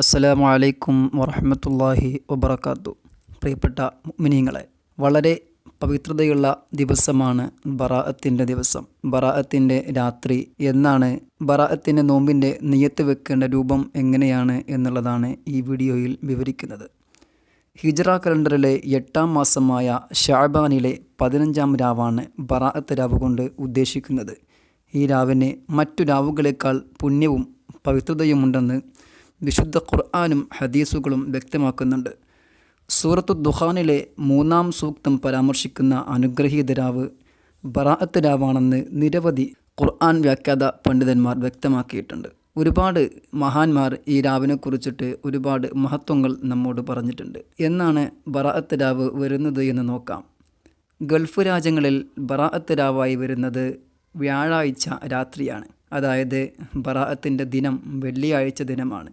അസ്സലാമു അലൈക്കും വറഹമത്തല്ലാഹി വബർക്കാത്തു പ്രിയപ്പെട്ട മിനിങ്ങളെ വളരെ പവിത്രതയുള്ള ദിവസമാണ് ബറാഅത്തിന്റെ ദിവസം. ബറാഅത്തിന്റെ രാത്രി എന്നാണ് ബറാഅത്തിന്റെ നോമ്പിന്റെ നിയത്ത് വെക്കേണ്ട രൂപം എങ്ങനെയാണ് എന്നുള്ളതാണ് ഈ വീഡിയോയിൽ വിവരിക്കുന്നത്. ഹിജറ കലണ്ടറിലെ എട്ടാം മാസമായ ഷാബാനിലെ പതിനഞ്ചാം രാവാണ് ബറാഅത്ത് രാവ് കൊണ്ട് ഉദ്ദേശിക്കുന്നത്. ഈ രാവിന് മറ്റു രാവുകളേക്കാൾ പുണ്യവും പവിത്രതയുമുണ്ടെന്ന് വിശുദ്ധ ഖുർആാനും ഹദീസുകളും വ്യക്തമാക്കുന്നുണ്ട്. സൂറത്തു ദുഹാനിലെ മൂന്നാം സൂക്തം പരാമർശിക്കുന്ന അനുഗ്രഹീതരാവ് ബറാഅത്ത് രാവാണെന്ന് നിരവധി ഖുർആൻ വ്യാഖ്യാത പണ്ഡിതന്മാർ വ്യക്തമാക്കിയിട്ടുണ്ട്. ഒരുപാട് മഹാന്മാർ ഈ രാവിനെ കുറിച്ചിട്ട് ഒരുപാട് മഹത്വങ്ങൾ നമ്മോട് പറഞ്ഞിട്ടുണ്ട്. എന്നാണ് ബറാഅത്ത് രാവ് വരുന്നത് എന്ന് നോക്കാം. ഗൾഫ് രാജ്യങ്ങളിൽ ബറാഅത്ത് രാവായി വരുന്നത് വ്യാഴാഴ്ച രാത്രിയാണ്. അതായത് ബറാഅത്തിന്റെ ദിനം വെള്ളിയാഴ്ച ദിനമാണ്.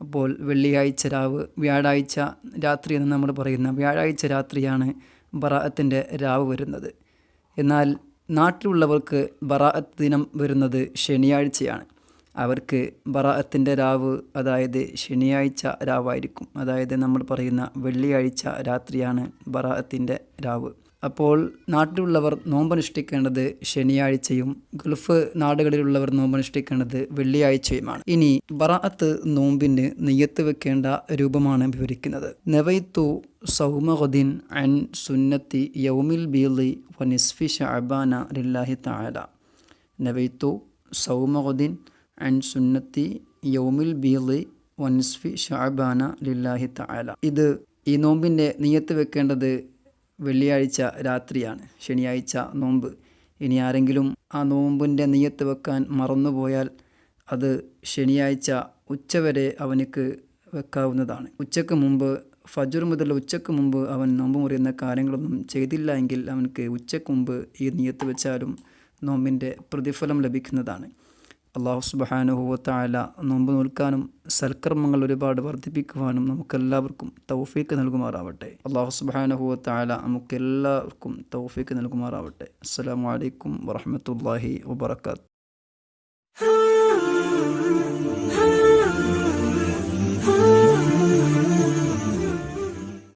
അപ്പോൾ വെള്ളിയാഴ്ച രാവ് വ്യാഴാഴ്ച രാത്രി എന്ന് നമ്മൾ പറയുന്ന വ്യാഴാഴ്ച രാത്രിയാണ് ബറാഅത്തിന്റെ രാവ് വരുന്നത്. എന്നാൽ നാട്ടിലുള്ളവർക്ക് ബറാഅത്ത് ദിനം വരുന്നത് ശനിയാഴ്ചയാണ്. അവർക്ക് ബറാഅത്തിന്റെ രാവ് അതായത് ശനിയാഴ്ച രാവായിരിക്കും. അതായത് നമ്മൾ പറയുന്ന വെള്ളിയാഴ്ച രാത്രിയാണ് ബറാഅത്തിന്റെ രാവ്. അപ്പോൾ നാട്ടിലുള്ളവർ നോമ്പനുഷ്ഠിക്കേണ്ടത് ശനിയാഴ്ചയും ഗൾഫ് നാടുകളിലുള്ളവർ നോമ്പനുഷ്ഠിക്കേണ്ടത് വെള്ളിയാഴ്ചയുമാണ്. ഇനി ബറാഅത്ത് നോമ്പിന് നെയ്യത്ത് വെക്കേണ്ട രൂപമാണ് വിവരിക്കുന്നത്. നെവൈത്തു സൗമഹുദ്ദീൻ അൻ സുന്നത്തി യൗമിൽ ബീലി വനിസ്ഫി ഷഅബാന ലില്ലാഹി താല നവൈത്തു സൗമഹുദ്ദീൻ അൻ സുന്നത്തി യൗമിൽ ബീലി വനിസ്ഫി ഷഅബാന ലില്ലാഹി താല ഇത് ഈ നോമ്പിന്റെ നെയ്യത്ത് വെക്കേണ്ടത് വെള്ളിയാഴ്ച രാത്രിയാണ്. ശനിയാഴ്ച നോമ്പ്. ഇനി ആരെങ്കിലും ആ നോമ്പിന്റെ നെയ്യത്ത് വെക്കാൻ മറന്നുപോയാൽ അത് ശനിയാഴ്ച ഉച്ചവരെ അവനക്ക് വെക്കാവുന്നതാണ്. ഉച്ചയ്ക്ക് മുമ്പ് ഫജർ മുതൽ ഉച്ചയ്ക്ക് മുമ്പ് അവൻ നോമ്പ് മുറിയുന്ന കാര്യങ്ങളൊന്നും ചെയ്തില്ല എങ്കിൽ അവനക്ക് ഉച്ചയ്ക്ക് മുമ്പ് ഈ നെയ്യത്ത് വെച്ചാലും നോമ്പിന്റെ പ്രതിഫലം ലഭിക്കുന്നതാണ്. അള്ളാഹു സുബാനുഹൂവത്തായ നോമ്പ് നോൽക്കാനും സൽക്കർമ്മങ്ങൾ ഒരുപാട് വർദ്ധിപ്പിക്കുവാനും നമുക്കെല്ലാവർക്കും തൗഫീക്ക് നൽകുമാറാവട്ടെ. അള്ളാഹു സുബഹാനുഭവത്തായ നമുക്കെല്ലാവർക്കും തൗഫീക്ക് നൽകുമാറാവട്ടെ. അസ്സാം വലൈക്കും വറഹമത്തല്ലാഹി വാബർക്കാത്തു